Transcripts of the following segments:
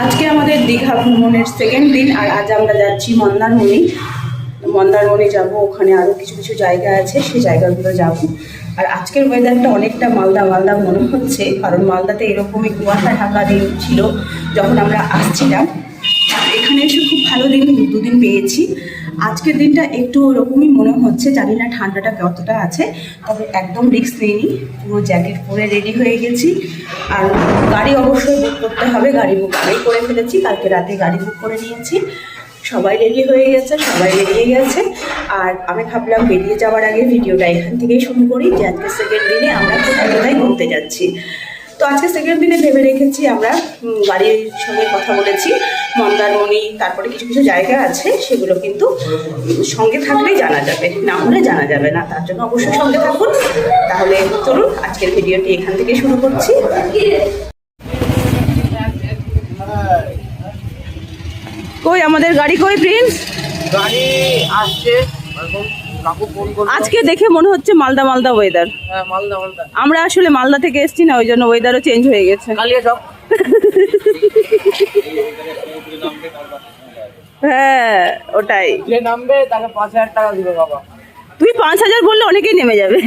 আজকে আমাদের দীঘা ভ্রমণের সেকেন্ড দিন আর আজ আমরা যাচ্ছি মন্দারমণি। মন্দারমণি যাব, ওখানে আরও কিছু কিছু জায়গা আছে, সেই জায়গাগুলো যাব। আর আজকের ওয়েদারটা অনেকটা মালদা মালদা মনে হচ্ছে, কারণ মালদাতে এরকমই কুয়াশা ঢাকা দিন ছিল যখন আমরা আসছিলাম। এখানে এসে খুব ভালো দিন দুদিন পেয়েছি। আজকের দিনটা একটু ওরকমই মনে হচ্ছে, জানি না ঠান্ডাটা কতটা আছে, তবে একদম রিস্ক নিইনি। পুরো জ্যাকেট পরে রেডি হয়ে গেছি। আর গাড়ি অবশ্যই বুক করতে হবে, গাড়ি বুক আগেই করে ফেলেছি, কালকে রাতে গাড়ি বুক করে নিয়েছি। সবাই রেডি হয়ে গেছে, সবাই বেরিয়ে গেছে। আর আমি ভাবলাম বেরিয়ে যাওয়ার আগে ভিডিওটা এখান থেকেই শুরু করি, যে আজকে সেকেন্ড দিনে আমরা কোথায় কোথায় ঘুরতে যাচ্ছি। তো আজকে সেকেন্ড দিনে ভেবে রেখেছি আমরা গাড়ির সঙ্গে কথা বলেছি। মন্দারমণি, তারপরে কিছু কিছু জায়গা আছে, সেগুলো কিন্তু সঙ্গে থাকলেই জানা যাবে। না হলে জানা যাবে না, তার জন্য অবশ্যই সঙ্গে থাকুন। তাহলে চলুন, আজকের ভিডিওটি এখান থেকে শুরু করছি। কই, আমাদের গাড়ি কই, প্রিন্স? গাড়ি আসছে আজকে দেখে মনে হচ্ছে মালদা মালদা ওয়েদার হ্যাঁ মালদা মালদা। আমরা আসলে মালদা থেকে এসেছি না ওই জন্য ওয়েদারও চেঞ্জ হয়ে গেছে। হ্যাঁ ওটাই। যে নামবে তাকে পাঁচ হাজার টাকা দিবে বাবা। তুই পাঁচ হাজার বললে অনেকেই নেমে যাবে।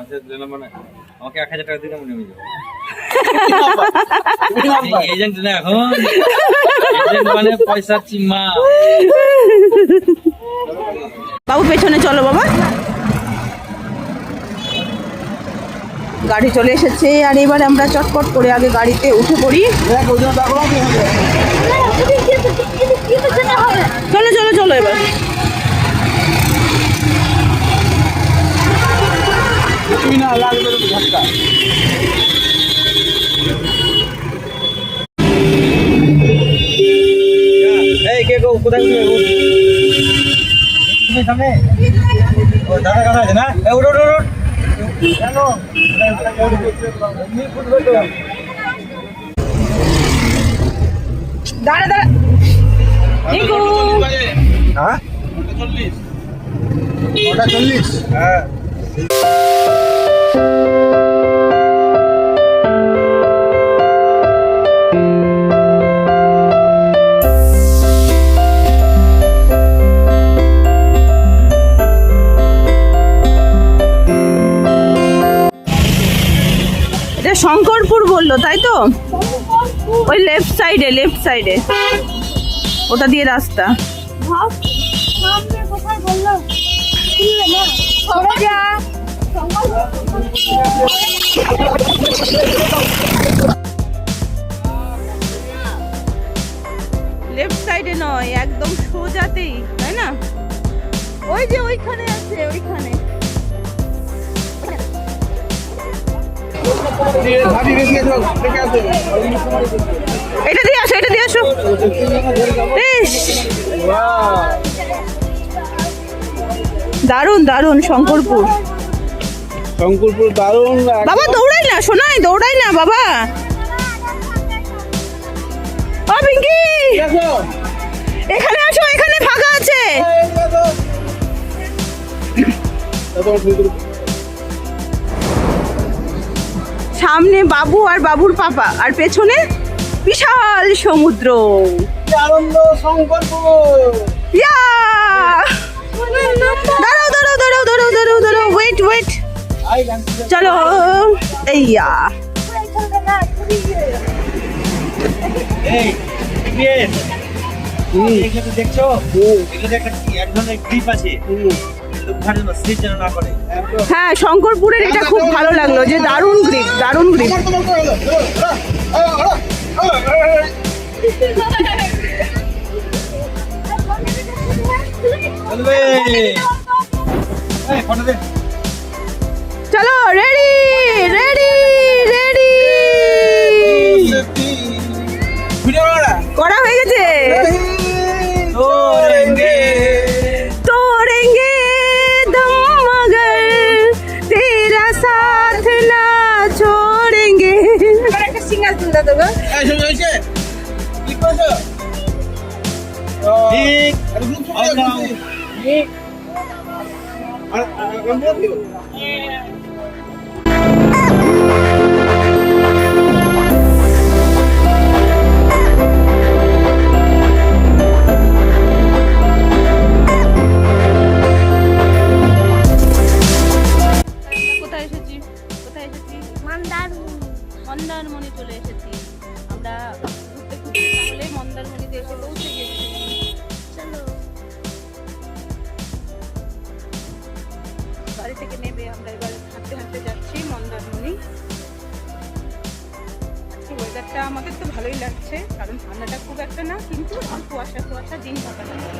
আচ্ছা দিলাম মানে আমাকে এক হাজার টাকা দিলে নেমে যাব। তুমি এজেন্ট না এখন মানে চিম্মা বাবু পেছনে চলো বাবা। গাড়ি চলে এসেছে আর এবার আমরা চটপট করে আগে গাড়িতে উঠে পড়ি? চলো চলো চলো এবার। না লাগবে কোথায় তুমি সামনে? ও দাদা কাটা আছে না? এ উঠো উঠো উঠো। কেন? এমনি ফুটবে তো। দাঁড়া দাঁড়া। রিঙ্কু হ্যাঁ? ওটা চল্লিশ। হ্যাঁ। শঙ্করপুর বলল তাই তো? ওই লেফট সাইডে লেফট সাইডে ওটা দিয়ে রাস্তা। লেফট সাইডে নয় একদম সোজাতেই তাই না? ওই যে ওইখানে আছে ওইখানে। এটা দিয়ে আসো এটা দিয়ে আসো। দারুণ দারুণ শঙ্করপুর। শঙ্করপুর দারুণ বাবা দৌড়াই না শোনাই দৌড়াই না বাবা। ও পিঙ্কি! এখানে আসো এখানে ফাঁকা আছে। সামনে বাবু আর বাবুর পাপা আর পেছনে বিশাল সমুদ্র। আনন্দ ইয়া! দাঁড়াও দাঁড়াও দাঁড়াও দাঁড়াও দাঁড়াও দাঁড়াও ওয়েট ওয়েট চলো এইয়া। না এগুলো দেখছ? এগুলো একটা এক ধরনের গ্রিপ আছে। হ্যাঁ শঙ্করপুরের এটা খুব ভালো লাগল যে দারুণ গ্রিপ দারুণ গ্রিপ ফটো দে। একটা সিঙ্গাল তুলতে দেবো এই শুনে হয়েছে কি করছ ও ঠিক আর গ্রুপ ছবি আর নাও। ঠিক আর আর কোন দিও আমাদের তো ভালোই লাগছে কারণ ঠান্ডাটা খুব একটা না কিন্তু আমার কুয়াশা কুয়াশা দিন থাকা আমাদের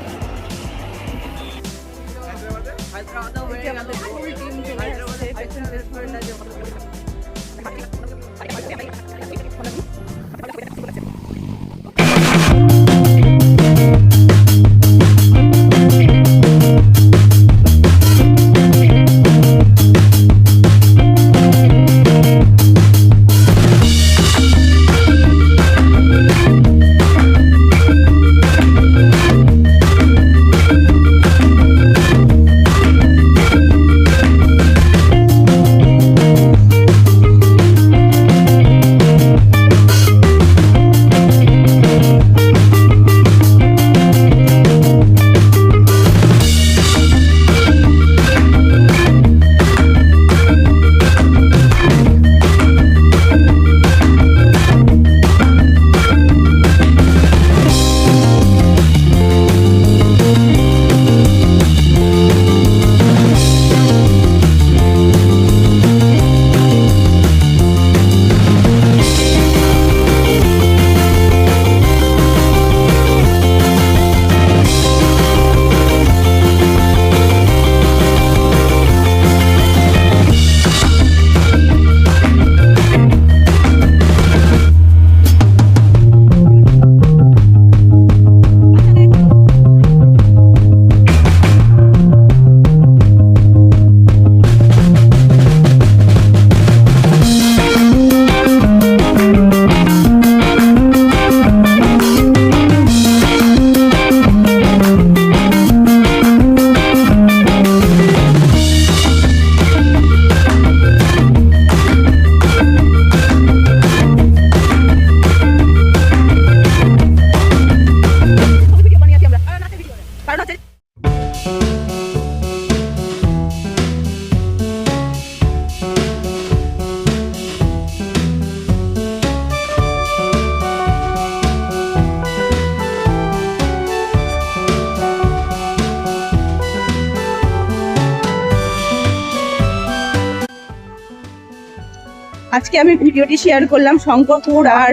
আজকে আমি ভিডিওটি শেয়ার করলাম শঙ্করপুর আর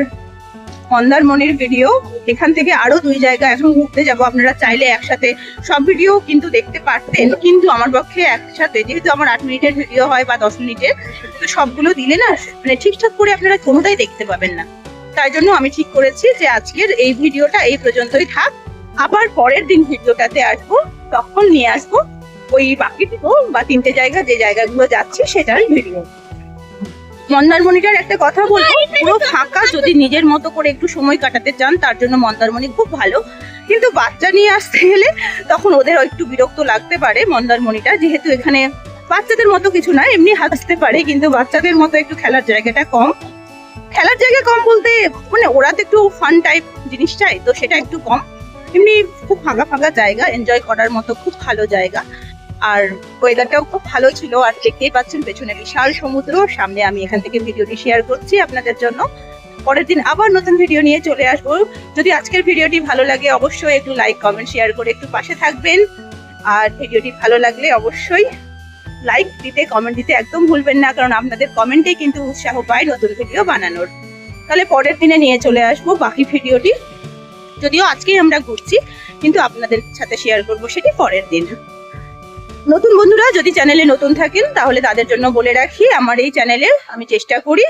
মন্দারমণির ভিডিও এখান থেকে আরও দুই জায়গা এখন ঘুরতে যাব, আপনারা চাইলে একসাথে। সব ভিডিও কিন্তু দেখতে পারতেন, কিন্তু আমার পক্ষে একসাথে। যেহেতু আমার আট মিনিটের ভিডিও হয় বা দশ মিনিটের তো সবগুলো দিলে না মানে ঠিকঠাক করে আপনারা কোনোটাই দেখতে পাবেন না। তাই জন্য আমি ঠিক করেছি যে আজকের এই ভিডিওটা এই পর্যন্তই থাক। আবার পরের দিন ভিডিওটাতে আসব, তখন নিয়ে আসব। ওই বাকিটুকু বা তিনটে জায়গা, যে জায়গাগুলো যাচ্ছি, সেটার ভিডিও মন্দারমণিটার একটা কথা বলব পুরো ফাঁকা যদি নিজের মতো করে একটু সময় কাটাতে চান তার জন্য মন্দারমণি খুব ভালো। কিন্তু বাচ্চা নিয়ে আসতে গেলে তখন ওদের একটু বিরক্ত লাগতে পারে মন্দারমণিটা যেহেতু এখানে বাচ্চাদের মতো কিছু না এমনি হাসতে পারে কিন্তু বাচ্চাদের মতো একটু খেলার জায়গাটা কম। খেলার জায়গা কম বলতে মানে ওরা তো একটু ফান টাইপ জিনিস চাই তো সেটা একটু কম। এমনি খুব ফাঁকা ফাঁকা জায়গা এনজয় করার মতো খুব ভালো জায়গা। আর ওয়েদারটাও খুব ভালো ছিল, আর দেখতেই পাচ্ছেন পেছনে বিশাল সমুদ্র। সামনে আমি এখান থেকে ভিডিওটি শেয়ার করছি আপনাদের জন্য। পরের দিন আবার নতুন ভিডিও নিয়ে চলে আসব। যদি আজকের ভিডিওটি ভালো লাগে, অবশ্যই একটু লাইক কমেন্ট শেয়ার করে একটু পাশে থাকবেন। আর ভিডিওটি ভালো লাগলে অবশ্যই লাইক দিতে কমেন্ট দিতে একদম ভুলবেন না, কারণ আপনাদের কমেন্টেই কিন্তু উৎসাহ পায় নতুন ভিডিও বানানোর। তাহলে পরের দিনে নিয়ে চলে আসব বাকি ভিডিওটি যদিও আজকেই আমরা ঘুরছি, কিন্তু আপনাদের সাথে শেয়ার করব সেটি পরের দিন। নতুন বন্ধুরা, যদি চ্যানেলে নতুন থাকেন, তাহলে তাদের জন্য বলে রাখি, আমার এই চ্যানেলে আমি চেষ্টা করি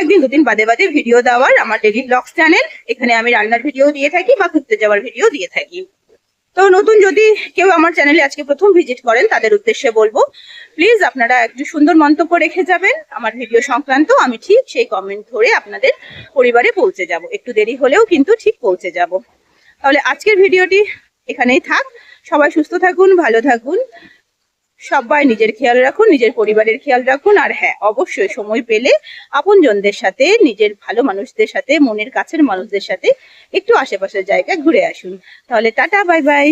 একদিন, দুদিন বাদে বাদে ভিডিও দেওয়ার, আমার ডেলি ব্লগস চ্যানেল এখানে আমি রান্নার ভিডিও দিয়ে থাকি বা ঘুরতে যাওয়ার ভিডিও দিয়ে থাকি। তো নতুন যদি কেউ আমার চ্যানেলে আজকে প্রথম ভিজিট করেন, তাদের উদ্দেশ্যে বলব প্লিজ আপনারা একটু সুন্দর মন্তব্য রেখে যাবেন। আমার ভিডিও সংক্রান্ত আমি ঠিক সেই কমেন্ট ধরে আপনাদের পরিবারে পৌঁছে যাব। একটু দেরি হলেও কিন্তু ঠিক পৌঁছে যাব। তাহলে আজকের ভিডিওটি এখানেই থাক। সবাই সুস্থ থাকুন, ভালো থাকুন। সবাই নিজের খেয়াল রাখুন, নিজের পরিবারের খেয়াল রাখুন। আর হ্যাঁ অবশ্যই সময় পেলে আপনজনদের সাথে, নিজের ভালো মানুষদের সাথে, মনের কাছের মানুষদের সাথে একটু আশেপাশের জায়গায় ঘুরে আসুন। তাহলে টাটা, বাই বাই।